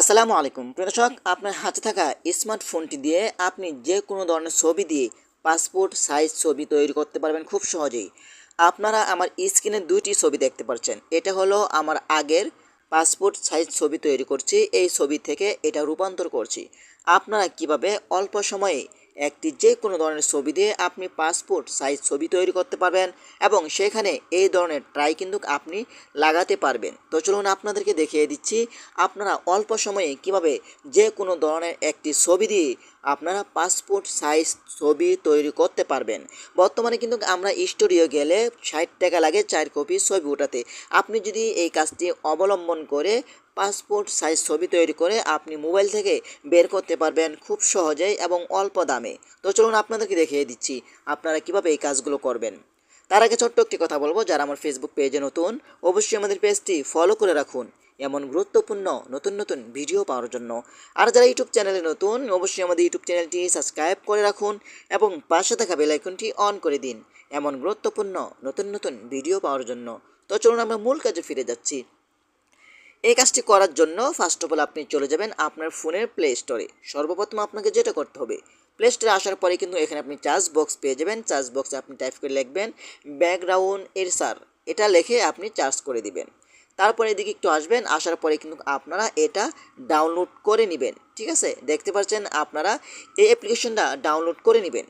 আসসালামু আলাইকুম। প্রিয় আপনার হাতে থাকা স্মার্টফোনটি দিয়ে আপনি যে কোনো ধরনের ছবি দিয়ে পাসপোর্ট সাইজ ছবি তৈরি করতে পারবেন খুব সহজেই। আপনারা আমার স্ক্রিনে দুইটি ছবি দেখতে পাচ্ছেন। এটা হলো আমার আগের পাসপোর্ট সাইজ ছবি তৈরি করছি, এই ছবি থেকে এটা রূপান্তর করছি। আপনারা কীভাবে অল্প সময়ে একটি যে কোনো ধরনের ছবি দিয়ে আপনি পাসপোর্ট সাইজ ছবি তৈরি করতে পারবেন এবং সেখানে এই ধরনের ট্রাই কিন্তু আপনি লাগাতে পারবেন। তো চলুন আপনাদেরকে দেখিয়ে দিচ্ছি আপনারা অল্প সময়ে কীভাবে যে কোনো ধরনের একটি ছবি দিয়ে আপনারা পাসপোর্ট সাইজ ছবি তৈরি করতে পারবেন। বর্তমানে কিন্তু আমরা স্টুডিও গেলে ষাট টাকা লাগে চার কপি ছবি ওঠাতে। আপনি যদি এই কাজটি অবলম্বন করে পাসপোর্ট সাইজ ছবি তৈরি করে আপনি মোবাইল থেকে বের করতে পারবেন খুব সহজেই এবং অল্প দামে। তো চলুন আপনাদেরকে দেখিয়ে দিচ্ছি আপনারা কীভাবে এই কাজগুলো করবেন। তার আগে ছোট্ট একটি কথা বলব, যারা আমার ফেসবুক পেজে নতুন, অবশ্যই আমাদের পেজটি ফলো করে রাখুন। এমন গুরুত্বপূর্ণ নতুন নতুন ভিডিও পাওয়ার জন্য। আর যারা ইউটিউব চ্যানেলে নতুন, অবশ্যই আমাদের ইউটিউব চ্যানেলটি সাবস্ক্রাইব করে রাখুন এবং পাশে থাকা বেল আইকনটি অন করে দিন। এমন গুরুত্বপূর্ণ নতুন নতুন ভিডিও পাওয়ার জন্য। তো চলুন আমরা মূল কাজে ফিরে যাচ্ছি। এই কাজটি করার জন্য ফার্স্ট অফ অল আপনি চলে যাবেন আপনার ফোনের প্লে স্টোরে সর্বপ্রথম আপনাকে যেটা করতে হবে প্লে স্টোরে আসার পরে কিন্তু এখানে আপনি চার্জ বক্স পেয়ে যাবেন। চার্জ বক্সে আপনি টাইপ করে লিখবেন ব্যাকগ্রাউন্ড এর এরসার এটা লিখে আপনি চার্জ করে দিবেন। তারপরে এদিকে একটু আসবেন, আসার পরে কিন্তু আপনারা এটা ডাউনলোড করে নেবেন। ঠিক আছে? দেখতে পাচ্ছেন আপনারা এই অ্যাপ্লিকেশনটা ডাউনলোড করে নেবেন।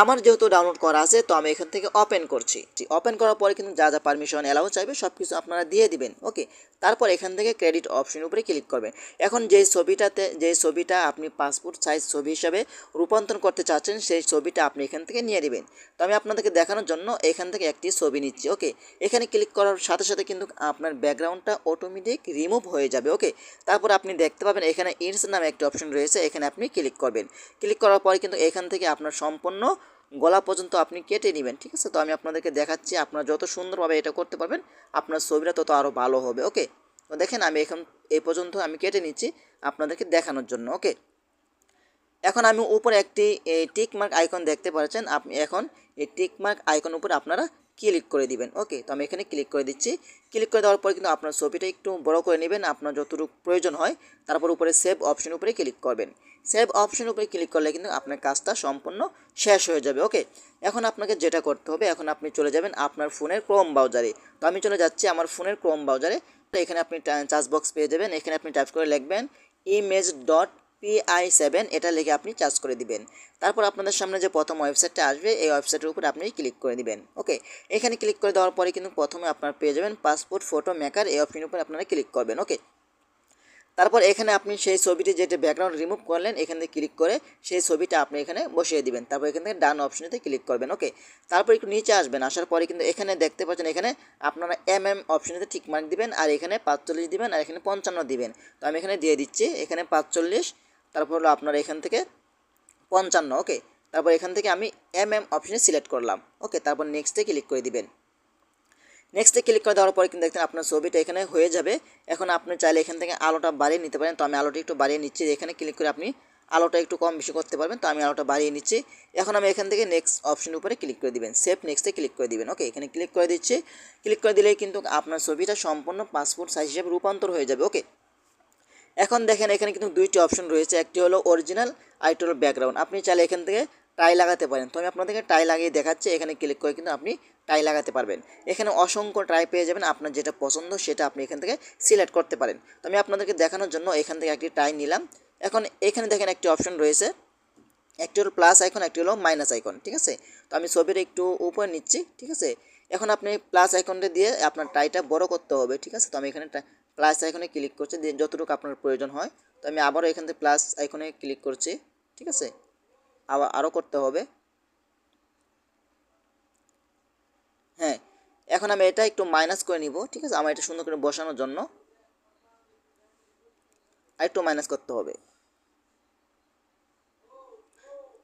আমার যেহেতু ডাউনলোড করা আছে, তো আমি এখান থেকে ওপেন করছি। ওপেন করার পরে কিন্তু যা যা পারমিশন অ্যালাউ চাইবে সব কিছু আপনারা দিয়ে দিবেন ওকে তারপর এখান থেকে ক্রেডিট অপশন উপরে ক্লিক করবেন। এখন যে ছবিটাতে যে ছবিটা আপনি পাসপোর্ট সাইজ ছবি হিসাবে রূপান্তর করতে চাচ্ছেন, সেই ছবিটা আপনি এখান থেকে নিয়ে নেবেন। তো আমি আপনাদেরকে দেখানোর জন্য এখান থেকে একটি ছবি নিচ্ছি ওকে এখানে ক্লিক করার সাথে সাথে কিন্তু আপনার ব্যাকগ্রাউন্ডটা অটোমেটিক রিমুভ হয়ে যাবে ওকে তারপর আপনি দেখতে পাবেন এখানে ইনস নামে একটি অপশন রয়েছে, এখানে আপনি ক্লিক করবেন। ক্লিক করার পরে কিন্তু এখান থেকে আপনার সম্পূর্ণ গলা পর্যন্ত আপনি কেটে নেবেন, ঠিক আছে? তো আমি আপনাদেরকে দেখাচ্ছি, আপনারা যত সুন্দরভাবে এটা করতে পারবেন, আপনার ছবিটা তত আরও ভালো হবে, ওকে? তো দেখেন আমি এখন এই পর্যন্ত আমি কেটে নিচ্ছি আপনাদেরকে দেখানোর জন্য, ওকে? এখন আমি উপরে একটি এই টিক মার্ক আইকন দেখতে পাচ্ছেন। আপনি এখন এই টিক মার্ক আইকন উপরে আপনারা ক্লিক করে দিবেন। ওকে তো আমি এখানে ক্লিক করে দিচ্ছি। ক্লিক করে দেওয়ার পর কিন্তু আপনার ছবিটা একটু বড় করে নেবেন। আপনার যতটুকু প্রয়োজন হয়, তারপর উপরে সেভ অপশন উপরে ক্লিক করবেন। সেভ অপশন উপরে ক্লিক করলে কিন্তু আপনার কাজটা সম্পূর্ণ শেষ হয়ে যাবে। ওকে এখন আপনাকে যেটা করতে হবে, এখন আপনি চলে যাবেন আপনার ফোনের ক্রোম ব্রাউজারে তো আমি চলে যাচ্ছি আমার ফোনের ক্রোম ব্রাউজারে এখানে আপনি চার্জ বক্স পেয়ে যাবেন। এখানে আপনি টাইপ করে লিখবেন ইমেজ ডট পিআই সেভেন এটা লিখে আপনি চার্জ করে দিবেন। তারপর আপনাদের সামনে যে প্রথম ওয়েবসাইটটা আসবে, এই ওয়েবসাইটের উপর আপনি ক্লিক করে দিবেন ওকে এখানে ক্লিক করে দেওয়ার পরে কিন্তু প্রথমে আপনার পেয়ে যাবেন পাসপোর্ট ফটো মেকার এই অপশনের উপর আপনারা ক্লিক করবেন ওকে তারপর এখানে আপনি সেই ছবিটি যেটা ব্যাকগ্রাউন্ড রিমুভ করলেন, এখান থেকে ক্লিক করে সেই ছবিটা আপনি এখানে বসিয়ে দিবেন। তারপর এখান থেকে ডান অপশনেতে ক্লিক করবেন ওকে তারপর একটু নিচে আসবেন, আসার পরে কিন্তু এখানে দেখতে পাচ্ছেন এখানে আপনারা এম এম অপশনেতে ঠিক মার্ক দিবেন, আর এখানে পাঁচচল্লিশ দিবেন, আর এখানে পঞ্চান্ন দিবেন। তো আমি এখানে দিয়ে দিচ্ছি, এখানে পাঁচচল্লিশ তারপর হলো আপনার এখান থেকে পঞ্চান্ন ওকে তারপর এখান থেকে আমি এম এম অপশনে সিলেক্ট করলাম ওকে তারপর নেক্সটে ক্লিক করে দিবেন। নেক্সটে ক্লিক করে দেওয়ার পরে কিন্তু দেখতেন আপনার ছবিটা এখানে হয়ে যাবে। এখন আপনি চাইলে এখান থেকে আলোটা বাড়িয়ে নিতে পারেন। তো আমি আলোটা একটু বাড়িয়ে নিচ্ছি। এখানে ক্লিক করে আপনি আলোটা একটু কম বেশি করতে পারবেন। তো আমি আলোটা বাড়িয়ে নিচ্ছি। এখন আমি এখান থেকে নেক্সট অপশন উপরে ক্লিক করে দিবেন। সেভ নেক্সটে ক্লিক করে দিবেন ওকে এখানে ক্লিক করে দিচ্ছি। ক্লিক করে দিলেই কিন্তু আপনার ছবিটা সম্পূর্ণ পাসপোর্ট সাইজ হিসেবে রূপান্তর হয়ে যাবে ওকে এখন দেখেন এখানে কিন্তু দুইটি অপশন রয়েছে, একটি হলো অরিজিনাল আরেকটি হলো ব্যাকগ্রাউন্ড আপনি চাইলে এখান থেকে টাই লাগাতে পারেন। তো আমি আপনাদেরকে টাই লাগিয়ে দেখাচ্ছি, এখানে ক্লিক করে কিন্তু আপনি টাই লাগাতে পারবেন। এখানে অসংখ্য টাই পেয়ে যাবেন, আপনার যেটা পছন্দ সেটা আপনি এখান থেকে সিলেক্ট করতে পারেন। তো আমি আপনাদেরকে দেখানোর জন্য এখান থেকে একটি টাই নিলাম। এখন এখানে দেখেন একটি অপশন রয়েছে, একটি হলো প্লাস আইকন একটি হলো মাইনাস আইকন ঠিক আছে? তো আমি ছবির একটু উপরে নিচ্ছি, ঠিক আছে? এখন আপনি প্লাস আইকনটা দিয়ে আপনার টাইটা বড় করতে হবে, ঠিক আছে? তো আমি এখানে প্লাস আইকনে ক্লিক করছি যতটুকু আপনার প্রয়োজন হয়, তো আমি আবারও এখান থেকে প্লাস আইকনে ক্লিক করছি, ঠিক আছে? আবার আরও করতে হবে। হ্যাঁ এখন আমি এটা একটু মাইনাস করে নিব, ঠিক আছে? আমার এটা সুন্দর করে বসানোর জন্য। আর একটু মাইনাস করতে হবে।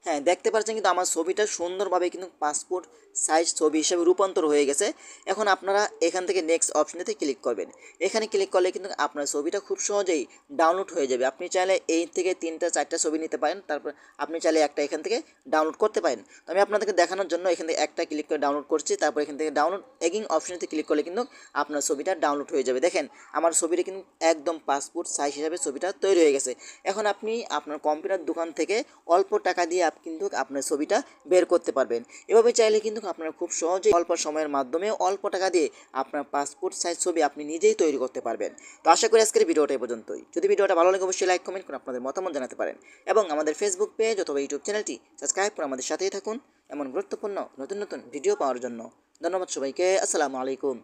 হ্যাঁ দেখতে পাচ্ছেন কিন্তু আমার ছবিটা সুন্দরভাবে কিন্তু পাসপোর্ট সাইজ ছবি হিসেবে রূপান্তর হয়ে গেছে। এখন আপনারা এখান থেকে নেক্সট অপশনেতে ক্লিক করবেন। এখানে ক্লিক করলে কিন্তু আপনার ছবিটা খুব সহজেই ডাউনলোড হয়ে যাবে। আপনি চাইলে এই থেকে তিনটা, চারটা ছবি নিতে পারেন, তারপর আপনি চাইলে একটা এখান থেকে ডাউনলোড করতে পারেন। তো আমি আপনাদেরকে দেখানোর জন্য এখান থেকে একটা ক্লিক করে ডাউনলোড করছি, তারপর এখান থেকে ডাউনলোড এগিং অপশনেতে ক্লিক করলে কিন্তু আপনার ছবিটা ডাউনলোড হয়ে যাবে। দেখেন, আমার ছবিটা কিন্তু একদম পাসপোর্ট সাইজ হিসাবে ছবিটা তৈরি হয়ে গেছে। এখন আপনি আপনার কম্পিউটার দোকান থেকে অল্প টাকা দিয়ে আপ কিন্তু আপনার ছবিটা বের করতে পারবেন। এভাবে চাইলে কিন্তু আপনারা খুব সহজেই অল্প সময়ের মাধ্যমে অল্প টাকা দিয়ে আপনার পাসপোর্ট সাইজ ছবি আপনি নিজেই তৈরি করতে পারবেন। তো আশা করি আজকের ভিডিওটা এই পর্যন্তই। যদি ভিডিওটা ভালো লাগে, অবশ্যই লাইক কমেন্ট করে আপনাদের মতামত জানাতে পারেন। এবং আমাদের ফেসবুক পেজ অথবা ইউটিউব চ্যানেলটি সাবস্ক্রাইব করে আমাদের সাথেই থাকুন এমন গুরুত্বপূর্ণ নতুন নতুন ভিডিও পাওয়ার জন্য। ধন্যবাদ সবাইকে। আসসালামু আলাইকুম।